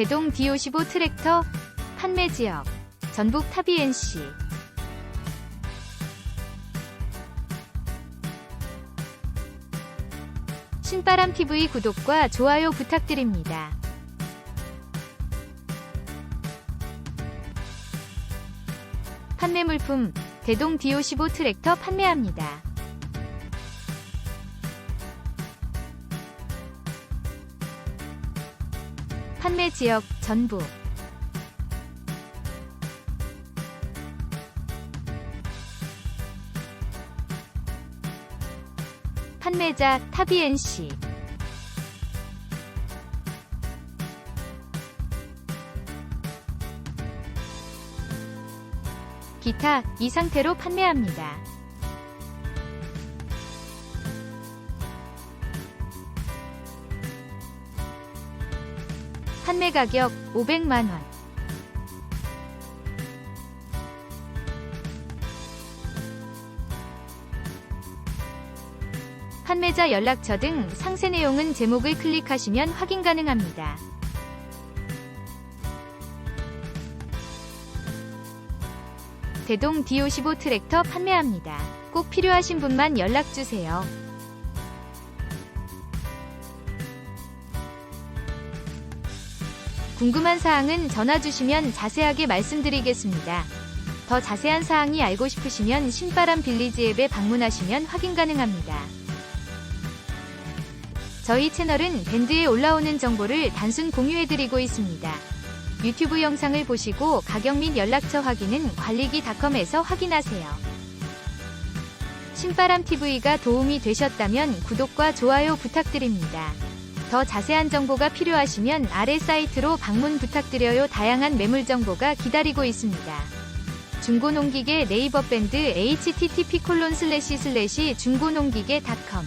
대동 D55 트랙터 판매 지역 전북 타비NC 신바람 TV 구독과 좋아요 부탁드립니다. 판매 물품 대동 D55 트랙터 판매합니다. 판매 지역 전북 판매자 타비NC 기타 이 상태로 판매합니다. 판매 가격 500만 원. 판매자 연락처 등 상세 내용은 제목을 클릭하시면 확인 가능합니다. 대동 D55 트랙터 판매합니다. 꼭 필요하신 분만 연락주세요. 궁금한 사항은 전화 주시면 자세하게 말씀드리겠습니다. 더 자세한 사항이 알고 싶으시면 신바람 빌리지 앱에 방문하시면 확인 가능합니다. 저희 채널은 밴드에 올라오는 정보를 단순 공유해드리고 있습니다. 유튜브 영상을 보시고 가격 및 연락처 확인은 관리기닷컴에서 확인하세요. 신바람TV가 도움이 되셨다면 구독과 좋아요 부탁드립니다. 더 자세한 정보가 필요하시면 아래 사이트로 방문 부탁드려요. 다양한 매물 정보가 기다리고 있습니다. 중고농기계 네이버 밴드 http:// 중고농기계닷컴